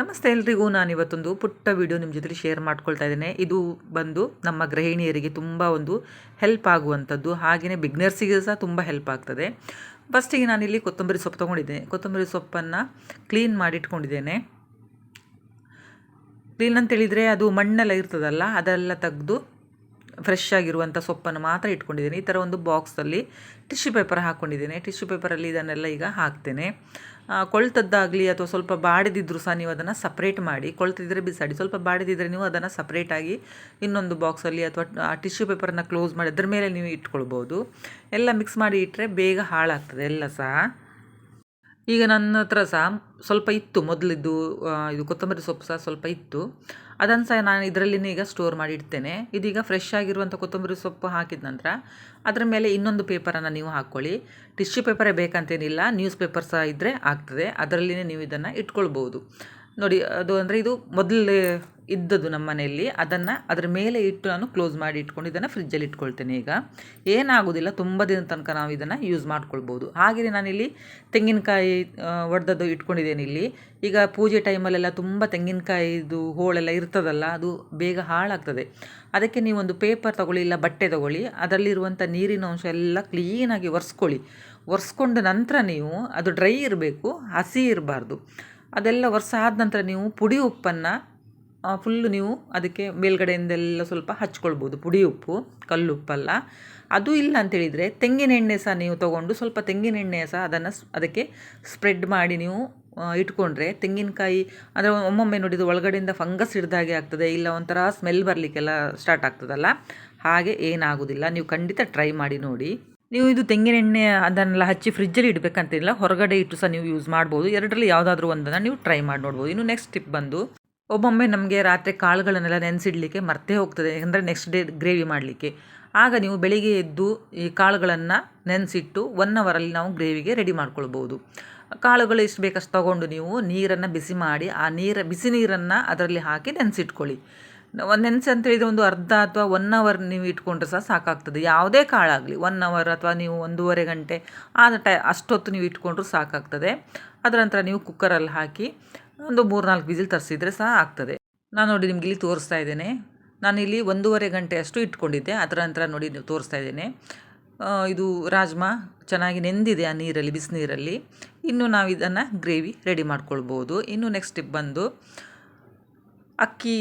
ನಮಸ್ತೆ ಎಲ್ರಿಗೂ. ನಾನು ಇವತ್ತೊಂದು ಪುಟ್ಟ ವಿಡಿಯೋ ನಿಮ್ಮ ಜೊತೆ ಶೇರ್ ಮಾಡ್ಕೊಳ್ತಾ ಇದ್ದೇನೆ. ಇದು ಬಂದು ನಮ್ಮ ಗೃಹಿಣಿಯರಿಗೆ ತುಂಬ ಒಂದು ಹೆಲ್ಪ್ ಆಗುವಂಥದ್ದು. ಹಾಗೆಯೇ ಬಿಗ್ನರ್ಸಿಗೆ ಸಹ ತುಂಬ ಹೆಲ್ಪ್ ಆಗ್ತದೆ. ಫಸ್ಟಿಗೆ ನಾನಿಲ್ಲಿ ಕೊತ್ತಂಬರಿ ಸೊಪ್ಪು ತೊಗೊಂಡಿದ್ದೇನೆ ಕೊತ್ತಂಬರಿ ಸೊಪ್ಪನ್ನು ಕ್ಲೀನ್ ಮಾಡಿಟ್ಕೊಂಡಿದ್ದೇನೆ. ಕ್ಲೀನ್ ಅಂತೇಳಿದರೆ ಅದು ಮಣ್ಣೆಲ್ಲ ಇರ್ತದಲ್ಲ, ಅದೆಲ್ಲ ತೆಗೆದು ಫ್ರೆಶ್ ಆಗಿರುವಂಥ ಸೊಪ್ಪನ್ನು ಮಾತ್ರ ಇಟ್ಕೊಂಡಿದ್ದೀನಿ. ಈ ಥರ ಒಂದು ಬಾಕ್ಸಲ್ಲಿ ಟಿಶ್ಯೂ ಪೇಪರ್ ಹಾಕ್ಕೊಂಡಿದ್ದೇನೆ ಟಿಶ್ಯೂ ಪೇಪರಲ್ಲಿ ಇದನ್ನೆಲ್ಲ ಈಗ ಹಾಕ್ತೇನೆ. ಕೊಳ್ತದ್ದಾಗಲಿ ಅಥವಾ ಸ್ವಲ್ಪ ಬಾಡಿದಿದ್ದರೂ ಸಹ ನೀವು ಅದನ್ನು ಸಪ್ರೇಟ್ ಮಾಡಿ. ಕೊಳ್ತಿದ್ರೆ ಬಿಸಾಡಿ. ಸ್ವಲ್ಪ ಬಾಡಿದಿದ್ದರೆ ನೀವು ಅದನ್ನು ಸಪ್ರೇಟಾಗಿ ಇನ್ನೊಂದು ಬಾಕ್ಸಲ್ಲಿ ಅಥವಾ, ಆ ಟಿಶ್ಯೂ ಪೇಪರನ್ನು ಕ್ಲೋಸ್ ಮಾಡಿ ಅದ್ರ ಮೇಲೆ ನೀವು ಇಟ್ಕೊಳ್ಬೋದು. ಎಲ್ಲ ಮಿಕ್ಸ್ ಮಾಡಿ ಇಟ್ಟರೆ ಬೇಗ ಹಾಳಾಗ್ತದೆ ಎಲ್ಲ ಸಹ. ಈಗ ನನ್ನ ಹತ್ರ ಸಹ ಸ್ವಲ್ಪ ಇತ್ತು ಮೊದಲಿದ್ದು ಇದು ಕೊತ್ತಂಬರಿ ಸೊಪ್ಪು ಸಹ ಸ್ವಲ್ಪ ಇತ್ತು. ಅದನ್ನು ಸಹ ನಾನು ಇದರಲ್ಲಿನೇ ಈಗ ಸ್ಟೋರ್ ಮಾಡಿ ಇಡ್ತೇನೆ. ಇದೀಗ ಫ್ರೆಶ್ ಆಗಿರುವಂಥ ಕೊತ್ತಂಬರಿ ಸೊಪ್ಪು ಹಾಕಿದ ನಂತರ ಅದರ ಮೇಲೆ ಇನ್ನೊಂದು ಪೇಪರನ್ನು ನೀವು ಹಾಕ್ಕೊಳ್ಳಿ ಟಿಶ್ಯೂ ಪೇಪರೇ ಬೇಕಂತೇನಿಲ್ಲ ನ್ಯೂಸ್ ಪೇಪರ್ ಸಹ ಇದ್ದರೆ ಆಗ್ತದೆ. ಅದರಲ್ಲಿನೇ ನೀವು ಇದನ್ನು ಇಟ್ಕೊಳ್ಬೋದು ನೋಡಿ, ಅದು ಅಂದರೆ ಇದು ಮೊದಲೇ ಇದ್ದದ್ದು ನಮ್ಮ ಮನೆಯಲ್ಲಿ. ಅದನ್ನು ಅದರ ಮೇಲೆ ಇಟ್ಟು ನಾನು ಕ್ಲೋಸ್ ಮಾಡಿ ಇಟ್ಕೊಂಡು ಇದನ್ನು ಫ್ರಿಜ್ಜಲ್ಲಿ ಇಟ್ಕೊಳ್ತೇನೆ ಈಗ. ಏನಾಗೋದಿಲ್ಲ, ತುಂಬ ದಿನ ತನಕ ನಾವು ಇದನ್ನು ಯೂಸ್ ಮಾಡ್ಕೊಳ್ಬೋದು. ಹಾಗೆಯೇ ನಾನಿಲ್ಲಿ ತೆಂಗಿನಕಾಯಿ ಒಡೆದದ್ದು ಇಟ್ಕೊಂಡಿದ್ದೇನೆ ಇಲ್ಲಿ. ಈಗ ಪೂಜೆ ಟೈಮಲ್ಲೆಲ್ಲ ತುಂಬ ತೆಂಗಿನಕಾಯಿದು ಹೋಳೆಲ್ಲ ಇರ್ತದಲ್ಲ, ಅದು ಬೇಗ ಹಾಳಾಗ್ತದೆ. ಅದಕ್ಕೆ ನೀವೊಂದು ಪೇಪರ್ ತಗೊಳ್ಳಿ, ಇಲ್ಲ ಬಟ್ಟೆ ತಗೊಳ್ಳಿ ಅದರಲ್ಲಿರುವಂಥ ನೀರಿನ ಅಂಶ ಎಲ್ಲ ಕ್ಲೀನಾಗಿ ಒರೆಸ್ಕೊಳ್ಳಿ. ಒರೆಸ್ಕೊಂಡ ನಂತರ ನೀವು, ಅದು ಡ್ರೈ ಇರಬೇಕು, ಹಸಿ ಇರಬಾರ್ದು. ಅದೆಲ್ಲ ವರ್ಷ ಆದ ನಂತರ ನೀವು ಪುಡಿ ಉಪ್ಪನ್ನು ಫುಲ್ಲು ನೀವು ಅದಕ್ಕೆ ಮೇಲ್ಗಡೆಯಿಂದೆಲ್ಲ ಸ್ವಲ್ಪ ಹಚ್ಕೊಳ್ಬೋದು. ಪುಡಿ ಉಪ್ಪು ಕಲ್ಲುಪ್ಪಲ್ಲ ಅದು ಇಲ್ಲ ಅಂತೇಳಿದರೆ ತೆಂಗಿನ ಎಣ್ಣೆ ಸಹ ನೀವು ತೊಗೊಂಡು ಸ್ವಲ್ಪ ತೆಂಗಿನ ಎಣ್ಣೆ ಸಹ ಅದನ್ನು ಅದಕ್ಕೆ ಸ್ಪ್ರೆಡ್ ಮಾಡಿ ನೀವು ಇಟ್ಕೊಂಡ್ರೆ ತೆಂಗಿನಕಾಯಿ, ಅಂದರೆ ಒಮ್ಮೊಮ್ಮೆ ನೋಡಿದ್ದು ಒಳಗಡೆಯಿಂದ ಫಂಗಸ್ ಹಿಡ್ದಾಗೆ ಆಗ್ತದೆ, ಇಲ್ಲ ಒಂಥರ ಸ್ಮೆಲ್ ಬರಲಿಕ್ಕೆಲ್ಲ ಸ್ಟಾರ್ಟ್ ಆಗ್ತದಲ್ಲ. ಹಾಗೆ ಏನಾಗೋದಿಲ್ಲ. ನೀವು ಖಂಡಿತ ಟ್ರೈ ಮಾಡಿ ನೋಡಿ. ನೀವು ಇದು ತೆಂಗಿನ ಎಣ್ಣೆ ಅದನ್ನೆಲ್ಲ ಹಚ್ಚಿ ಫ್ರಿಜ್ಜಲ್ಲಿ ಇಡಬೇಕಂತಿಲ್ಲ, ಹೊರಗಡೆ ಇಟ್ಟು ಸಹ ನೀವು ಯೂಸ್ ಮಾಡ್ಬೋದು. ಎರಡರಲ್ಲಿ ಯಾವುದಾದ್ರೂ ಒಂದನ್ನು ನೀವು ಟ್ರೈ ಮಾಡಿ ನೋಡ್ಬೋದು. ಇನ್ನು ನೆಕ್ಸ್ಟ್ ಟಿಪ್ ಬಂದು ಒಮ್ಮೊಮ್ಮೆ ನಮಗೆ ರಾತ್ರಿ ಕಾಳುಗಳನ್ನೆಲ್ಲ ನೆನೆಸಿಡ್ಲಿಕ್ಕೆ ಮರ್ತೇ ಹೋಗ್ತದೆ. ಅಂದರೆ ನೆಕ್ಸ್ಟ್ ಡೇ ಗ್ರೇವಿ ಮಾಡಲಿಕ್ಕೆ. ಆಗ ನೀವು ಬೆಳಿಗ್ಗೆ ಎದ್ದು ಈ ಕಾಳುಗಳನ್ನು ನೆನೆಸಿಟ್ಟು ಒನ್ ಅವರಲ್ಲಿ ನಾವು ಗ್ರೇವಿಗೆ ರೆಡಿ ಮಾಡ್ಕೊಳ್ಬೋದು. ಕಾಳುಗಳು ಎಷ್ಟು ಬೇಕಷ್ಟು ತಗೊಂಡು ನೀವು ನೀರನ್ನು ಬಿಸಿ ಮಾಡಿ, ಆ ನೀರ, ಬಿಸಿ ನೀರನ್ನು ಅದರಲ್ಲಿ ಹಾಕಿ ನೆನೆಸಿಟ್ಕೊಳ್ಳಿ. ಒಂದು ನೆನೆಸಿ ಅಂತ ಹೇಳಿದರೆ ಒಂದು ಅರ್ಧ ಅಥವಾ ಒನ್ ಅವರ್ ನೀವು ಇಟ್ಕೊಂಡ್ರೆ ಸಹ ಸಾಕಾಗ್ತದೆ. ಯಾವುದೇ ಕಾಳಾಗಲಿ ಒನ್ ಅವರ್ ಅಥವಾ ನೀವು ಒಂದೂವರೆ ಗಂಟೆ ಆದ ಟೈ, ಅಷ್ಟೊತ್ತು ನೀವು ಇಟ್ಕೊಂಡ್ರೂ ಸಾಕಾಗ್ತದೆ. ಅದರ ನಂತರ ನೀವು ಕುಕ್ಕರಲ್ಲಿ ಹಾಕಿ ಒಂದು ಮೂರು ನಾಲ್ಕು ವಿಸಿಲ್ ತರಿಸಿದ್ರೆ ಸಹ ಆಗ್ತದೆ. ನಾನು ನೋಡಿ ನಿಮ್ಗೆ ಇಲ್ಲಿ ತೋರಿಸ್ತಾ ಇದ್ದೇನೆ. ನಾನಿಲ್ಲಿ ಒಂದೂವರೆ ಗಂಟೆ ಅಷ್ಟು ಇಟ್ಕೊಂಡಿದ್ದೆ. ಅದರ ನಂತರ ನೋಡಿ ನೀವು ತೋರಿಸ್ತಾ ಇದ್ದೇನೆ. ಇದು ರಾಜ್ಮಾ ಚೆನ್ನಾಗಿ ನೆಂದಿದೆ ಆ ನೀರಲ್ಲಿ, ಬಿಸಿನೀರಲ್ಲಿ. ಇನ್ನು ನಾವು ಇದನ್ನು ಗ್ರೇವಿ ರೆಡಿ ಮಾಡ್ಕೊಳ್ಬೋದು. ಇನ್ನು ನೆಕ್ಸ್ಟ್ ಬಂದು ಅಕ್ಕಿ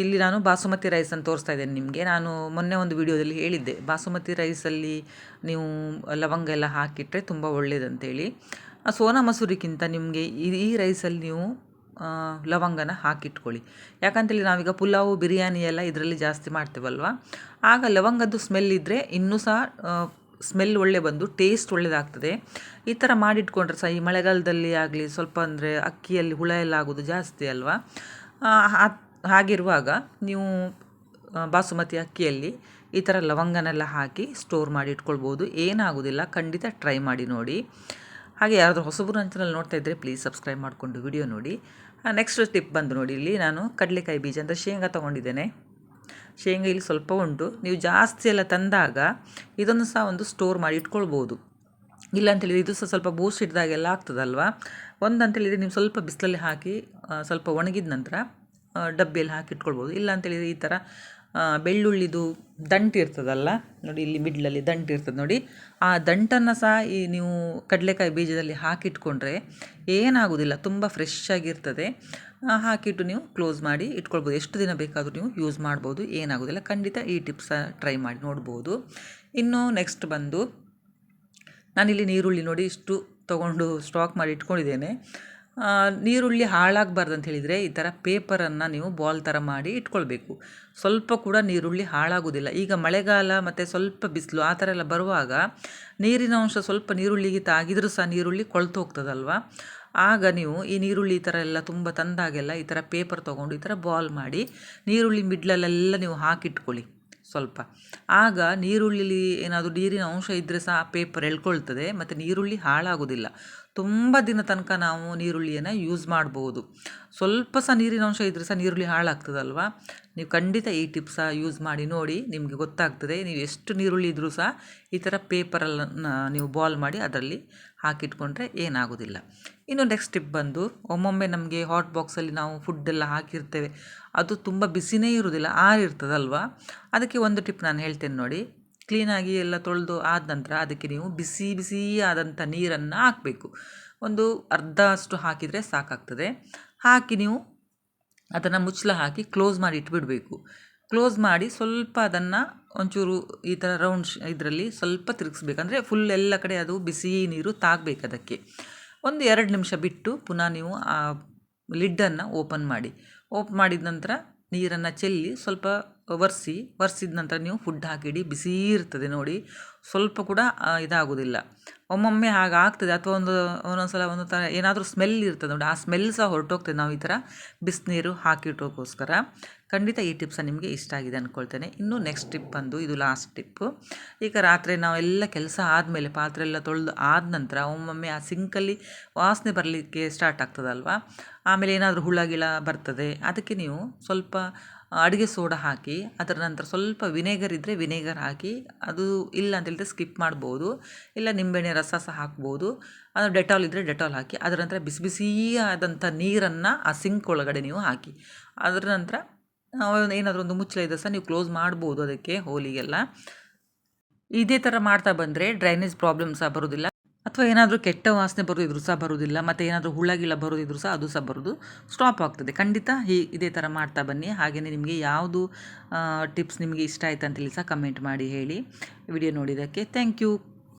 ಇಲ್ಲಿ ನಾನು ಬಾಸುಮತಿ ರೈಸ್ ಅಂತ ತೋರಿಸ್ತಾ ಇದ್ದೇನೆ ನಿಮಗೆ. ನಾನು ಮೊನ್ನೆ ಒಂದು ವಿಡಿಯೋದಲ್ಲಿ ಹೇಳಿದ್ದೆ, ಬಾಸುಮತಿ ರೈಸಲ್ಲಿ ನೀವು ಲವಂಗ ಎಲ್ಲ ಹಾಕಿಟ್ರೆ ತುಂಬ ಒಳ್ಳೆಯದಂತೇಳಿ ಸೋನಾ ಮಸೂರಿಗಿಂತ ನಿಮಗೆ ಈ ರೈಸಲ್ಲಿ ನೀವು ಲವಂಗನ ಹಾಕಿಟ್ಕೊಳ್ಳಿ. ಯಾಕಂತೇಳಿ ನಾವೀಗ ಪುಲಾವು, ಬಿರಿಯಾನಿ ಎಲ್ಲ ಇದರಲ್ಲಿ ಜಾಸ್ತಿ ಮಾಡ್ತೇವಲ್ವ? ಆಗ ಲವಂಗದ್ದು ಸ್ಮೆಲ್ ಇದ್ದರೆ ಇನ್ನೂ ಸಹ ಸ್ಮೆಲ್ ಒಳ್ಳೆ ಬಂದು ಟೇಸ್ಟ್ ಒಳ್ಳೆಯದಾಗ್ತದೆ ಈ ಥರ ಮಾಡಿಟ್ಕೊಂಡ್ರೆ ಸಹ ಈ ಮಳೆಗಾಲದಲ್ಲಿ ಆಗಲಿ, ಸ್ವಲ್ಪ ಅಂದರೆ ಅಕ್ಕಿಯಲ್ಲಿ ಹುಳ ಎಲ್ಲ ಆಗೋದು ಜಾಸ್ತಿ ಅಲ್ವಾ? ಹಾಗಿರುವಾಗ ನೀವು ಬಾಸುಮತಿ ಅಕ್ಕಿಯಲ್ಲಿ ಈ ಥರ ಲವಂಗನೆಲ್ಲ ಹಾಕಿ ಸ್ಟೋರ್ ಮಾಡಿ ಇಟ್ಕೊಳ್ಬೋದು. ಏನಾಗೋದಿಲ್ಲ, ಖಂಡಿತ ಟ್ರೈ ಮಾಡಿ ನೋಡಿ. ಹಾಗೆ ಯಾರಾದರೂ ಹೊಸಬರು ಅಂಚನಲ್ಲಿ ಚಾನಲ್ ನೋಡ್ತಾ ಇದ್ದರೆ ಪ್ಲೀಸ್ ಸಬ್ಸ್ಕ್ರೈಬ್ ಮಾಡಿಕೊಂಡು ವಿಡಿಯೋ ನೋಡಿ. ನೆಕ್ಸ್ಟ್ ಟಿಪ್ ಬಂದು ನೋಡಿ, ಇಲ್ಲಿ ನಾನು ಕಡಲೆಕಾಯಿ ಬೀಜ ಅಂದರೆ ಶೇಂಗಾ ತೊಗೊಂಡಿದ್ದೇನೆ. ಶೇಂಗಾ ಇಲ್ಲಿ ಸ್ವಲ್ಪ ಉಂಟು. ನೀವು ಜಾಸ್ತಿ ಎಲ್ಲ ತಂದಾಗ ಇದನ್ನು ಸಹ ಒಂದು ಸ್ಟೋರ್ ಮಾಡಿ ಇಟ್ಕೊಳ್ಬೋದು. ಇಲ್ಲ ಅಂತೇಳಿದರೆ ಇದು ಸಹ ಸ್ವಲ್ಪ ಬೂಸ್ಟ್ ಹಿಡ್ದಾಗೆಲ್ಲ ಆಗ್ತದಲ್ವ? ಒಂದು ಅಂತೇಳಿದರೆ ನೀವು ಸ್ವಲ್ಪ ಬಿಸಿಲಲ್ಲಿ ಹಾಕಿ ಸ್ವಲ್ಪ ಒಣಗಿದ ನಂತರ ಡಬ್ಬಿಯಲ್ಲಿ ಹಾಕಿ ಇಟ್ಕೊಳ್ಬೋದು. ಇಲ್ಲ ಅಂತೇಳಿದರೆ ಈ ಥರ ಬೆಳ್ಳುಳ್ಳಿದು ದಂಟು ಇರ್ತದಲ್ಲ? ನೋಡಿ, ಇಲ್ಲಿ ಮಿಡ್ಲಲ್ಲಿ ದಂಟು ಇರ್ತದೆ ನೋಡಿ. ಆ ದಂಟನ್ನು ಸಹ ಈ ನೀವು ಕಡಲೆಕಾಯಿ ಬೀಜದಲ್ಲಿ ಹಾಕಿಟ್ಕೊಂಡ್ರೆ ಏನಾಗೋದಿಲ್ಲ, ತುಂಬ ಫ್ರೆಶ್ ಆಗಿರ್ತದೆ ಹಾಕಿಟ್ಟು ನೀವು ಕ್ಲೋಸ್ ಮಾಡಿ ಇಟ್ಕೊಳ್ಬೋದು. ಎಷ್ಟು ದಿನ ಬೇಕಾದರೂ ನೀವು ಯೂಸ್ ಮಾಡ್ಬೋದು, ಏನಾಗೋದಿಲ್ಲ. ಖಂಡಿತ ಈ ಟಿಪ್ಸ ಟ್ರೈ ಮಾಡಿ ನೋಡ್ಬೋದು. ಇನ್ನು ನೆಕ್ಸ್ಟ್ ಬಂದು ನಾನಿಲ್ಲಿ ನೀರುಳ್ಳಿ ನೋಡಿ ಇಷ್ಟು ತೊಗೊಂಡು ಸ್ಟಾಕ್ ಮಾಡಿ ಇಟ್ಕೊಂಡಿದ್ದೇನೆ. ನೀರುಳ್ಳಿ ಹಾಳಾಗಬಾರ್ದು ಅಂತ ಹೇಳಿದರೆ ಈ ಥರ ಪೇಪರನ್ನು ನೀವು ಬಾಲ್ ಥರ ಮಾಡಿ ಇಟ್ಕೊಳ್ಬೇಕು. ಸ್ವಲ್ಪ ಕೂಡ ನೀರುಳ್ಳಿ ಹಾಳಾಗೋದಿಲ್ಲ ಈಗ ಮಳೆಗಾಲ ಮತ್ತು ಸ್ವಲ್ಪ ಬಿಸಿಲು ಆ ಥರ ಎಲ್ಲ ಬರುವಾಗ ನೀರಿನ ಅಂಶ ಸ್ವಲ್ಪ ನೀರುಳ್ಳಿಗೆ ತಾಗಿದ್ರೂ ಸಹ ನೀರುಳ್ಳಿ ಕೊಳ್ತು ಹೋಗ್ತದಲ್ವ? ಆಗ ನೀವು ಈ ನೀರುಳ್ಳಿ ಈ ಥರ ಎಲ್ಲ ತುಂಬ ತಂದಾಗೆಲ್ಲ ಈ ಥರ ಪೇಪರ್ ತೊಗೊಂಡು ಈ ಥರ ಬಾಲ್ ಮಾಡಿ ನೀರುಳ್ಳಿ ಮಿಡ್ಲಲ್ಲೆಲ್ಲ ನೀವು ಹಾಕಿಟ್ಕೊಳ್ಳಿ. ಸ್ವಲ್ಪ. ಆಗ ನೀರುಳ್ಳಿಲಿ ಏನಾದರೂ ನೀರಿನ ಅಂಶ ಇದ್ದರೆ ಸಹ ಪೇಪರ್ ಎಳ್ಕೊಳ್ತದೆ ಮತ್ತು ನೀರುಳ್ಳಿ ಹಾಳಾಗೋದಿಲ್ಲ. ತುಂಬ ದಿನ ತನಕ ನಾವು ನೀರುಳ್ಳಿಯನ್ನು ಯೂಸ್ ಮಾಡ್ಬೋದು. ಸ್ವಲ್ಪ ಸಹ ನೀರಿನ ಅಂಶ ಇದ್ದರೆ ಸಹ ನೀರುಳ್ಳಿ ಹಾಳಾಗ್ತದಲ್ವ? ನೀವು ಖಂಡಿತ ಈ ಟಿಪ್ಸ ಯೂಸ್ ಮಾಡಿ ನೋಡಿ, ನಿಮಗೆ ಗೊತ್ತಾಗ್ತದೆ. ನೀವು ಎಷ್ಟು ನೀರುಳ್ಳಿ ಇದ್ದರೂ ಸಹ ಈ ಥರ ಪೇಪರನ್ನು ನೀವು ಬಾಲ್ ಮಾಡಿ ಅದರಲ್ಲಿ ಹಾಕಿಟ್ಕೊಂಡ್ರೆ ಏನಾಗೋದಿಲ್ಲ. ಇನ್ನು ನೆಕ್ಸ್ಟ್ ಟಿಪ್ ಬಂದು, ಒಮ್ಮೊಮ್ಮೆ ನಮಗೆ ಹಾಟ್ ಬಾಕ್ಸಲ್ಲಿ ನಾವು ಫುಡ್ಡೆಲ್ಲ ಹಾಕಿರ್ತೇವೆ. ಅದು ತುಂಬ ಬಿಸಿನೇ ಇರುವುದಿಲ್ಲ ಆರಿರ್ತದಲ್ವ? ಅದಕ್ಕೆ ಒಂದು ಟಿಪ್ ನಾನು ಹೇಳ್ತೇನೆ ನೋಡಿ. ಕ್ಲೀನಾಗಿ ಎಲ್ಲ ತೊಳೆದು ಆದ ನಂತರ ಅದಕ್ಕೆ ನೀವು ಬಿಸಿ ಬಿಸಿ ಆದಂಥ ನೀರನ್ನು ಹಾಕಬೇಕು. ಒಂದು ಅರ್ಧ ಅಷ್ಟು ಹಾಕಿದರೆ ಸಾಕಾಗ್ತದೆ. ಹಾಕಿ ನೀವು ಅದನ್ನು ಮುಚ್ಚಳ ಹಾಕಿ ಕ್ಲೋಸ್ ಮಾಡಿ ಇಟ್ಬಿಡಬೇಕು. ಕ್ಲೋಸ್ ಮಾಡಿ ಸ್ವಲ್ಪ ಅದನ್ನು ಒಂಚೂರು ಈ ಥರ ರೌಂಡ್ ಇದರಲ್ಲಿ ಸ್ವಲ್ಪ ತಿರುಗಿಸ್ಬೇಕಂದ್ರೆ ಫುಲ್ ಎಲ್ಲ ಕಡೆ ಅದು ಬಿಸಿ ನೀರು ತಾಗಬೇಕು ಅದಕ್ಕೆ. ಒಂದು ಎರಡು ನಿಮಿಷ ಬಿಟ್ಟು ಪುನಃ ನೀವು ಆ ಲಿಡ್ಡನ್ನು ಓಪನ್ ಮಾಡಿ. ಓಪನ್ ಮಾಡಿದ ನಂತರ ನೀರನ್ನು ಚೆಲ್ಲಿ ಸ್ವಲ್ಪ ಒರೆಸಿ, ಒರೆಸಿದ ನಂತರ ನೀವು ಫುಡ್ ಹಾಕಿಡಿ, ಬಿಸಿ ಇರ್ತದೆ ನೋಡಿ. ಸ್ವಲ್ಪ ಕೂಡ ಇದಾಗೋದಿಲ್ಲ. ಒಮ್ಮೊಮ್ಮೆ ಹಾಗೆ ಆಗ್ತದೆ ಅಥವಾ ಒಂದು ಒಂದೊಂದು ಸಲ ಒಂದು ಥರ ಏನಾದರೂ ಸ್ಮೆಲ್ ಇರ್ತದೆ ನೋಡಿ. ಆ ಸ್ಮೆಲ್ ಸಹ ಹೊರಟೋಗ್ತದೆ. ನಾವು ಈ ಥರ ಬಿಸಿನೀರು ಹಾಕಿಟ್ಟೋಕ್ಕೋಸ್ಕರ ಖಂಡಿತ ಈ ಟಿಪ್ಸ ನಿಮಗೆ ಇಷ್ಟ ಆಗಿದೆ ಅಂದ್ಕೊಳ್ತೇನೆ ಇನ್ನು ನೆಕ್ಸ್ಟ್ ಟಿಪ್ ಬಂದು ಇದು ಲಾಸ್ಟ್ ಟಿಪ್ಪು ಈಗ ರಾತ್ರಿ ನಾವೆಲ್ಲ ಕೆಲಸ ಆದಮೇಲೆ, ಪಾತ್ರೆ ಎಲ್ಲ ತೊಳೆದು ಆದ ನಂತರ ಒಮ್ಮೊಮ್ಮೆ ಆ ಸಿಂಕಲ್ಲಿ ವಾಸನೆ ಬರಲಿಕ್ಕೆ ಸ್ಟಾರ್ಟ್ ಆಗ್ತದಲ್ವ? ಆಮೇಲೆ ಏನಾದರೂ ಹುಳ, ಗಿಳ ಬರ್ತದೆ, ಅದಕ್ಕೆ ನೀವು ಸ್ವಲ್ಪ ಅಡುಗೆ ಸೋಡಾ ಹಾಕಿ, ಅದರ ನಂತರ ಸ್ವಲ್ಪ ವಿನೇಗರ್ ಇದ್ದರೆ ವಿನೇಗರ್ ಹಾಕಿ, ಅದು ಇಲ್ಲ ಅಂತ ಹೇಳಿದ್ರೆ ಸ್ಕಿಪ್ ಮಾಡ್ಬೋದು. ಇಲ್ಲ ನಿಂಬೆಣ್ಣೆ ರಸ ಸಹ ಹಾಕ್ಬೋದು. ಅದು ಡೆಟಾಲ್ ಇದ್ದರೆ ಡೆಟಾಲ್ ಹಾಕಿ, ಅದರ ನಂತರ ಬಿಸಿ ಬಿಸಿ ಆದಂಥ ನೀರನ್ನು ಆ ಸಿಂಕ್ ಒಳಗಡೆ ನೀವು ಹಾಕಿ, ಅದರ ನಂತರ ಏನಾದರೂ ಒಂದು ಮುಚ್ಚಳ ಇದ್ದರೆ ಸಹ ನೀವು ಕ್ಲೋಸ್ ಮಾಡ್ಬೋದು ಅದಕ್ಕೆ ಹೋಲಿಗೆಲ್ಲ. ಇದೇ ಥರ ಮಾಡ್ತಾ ಬಂದರೆ ಡ್ರೈನೇಜ್ ಪ್ರಾಬ್ಲಮ್ ಸಹ ಬರೋದಿಲ್ಲ ಅಥವಾ ಏನಾದರೂ ಕೆಟ್ಟ ವಾಸನೆ ಬರೋದಿದ್ರು ಸಹ ಬರೋದಿಲ್ಲ, ಮತ್ತು ಏನಾದರೂ ಹುಳಗಿಲ್ಲ ಬರೋದಿದ್ರು ಸಹ ಅದು ಸಹ ಬರೋದು ಸ್ಟಾಪ್ ಆಗ್ತದೆ. ಖಂಡಿತ ಹೀ, ಇದೇ ಥರ ಮಾಡ್ತಾ ಬನ್ನಿ. ಹಾಗೆಯೇ ನಿಮಗೆ ಯಾವುದು ಟಿಪ್ಸ್ ನಿಮಗೆ ಇಷ್ಟ ಆಯ್ತು ಅಂತೇಳಿ ಸಹ ಕಮೆಂಟ್ ಮಾಡಿ ಹೇಳಿ. ವಿಡಿಯೋ ನೋಡಿದ್ದಕ್ಕೆ ಥ್ಯಾಂಕ್ ಯು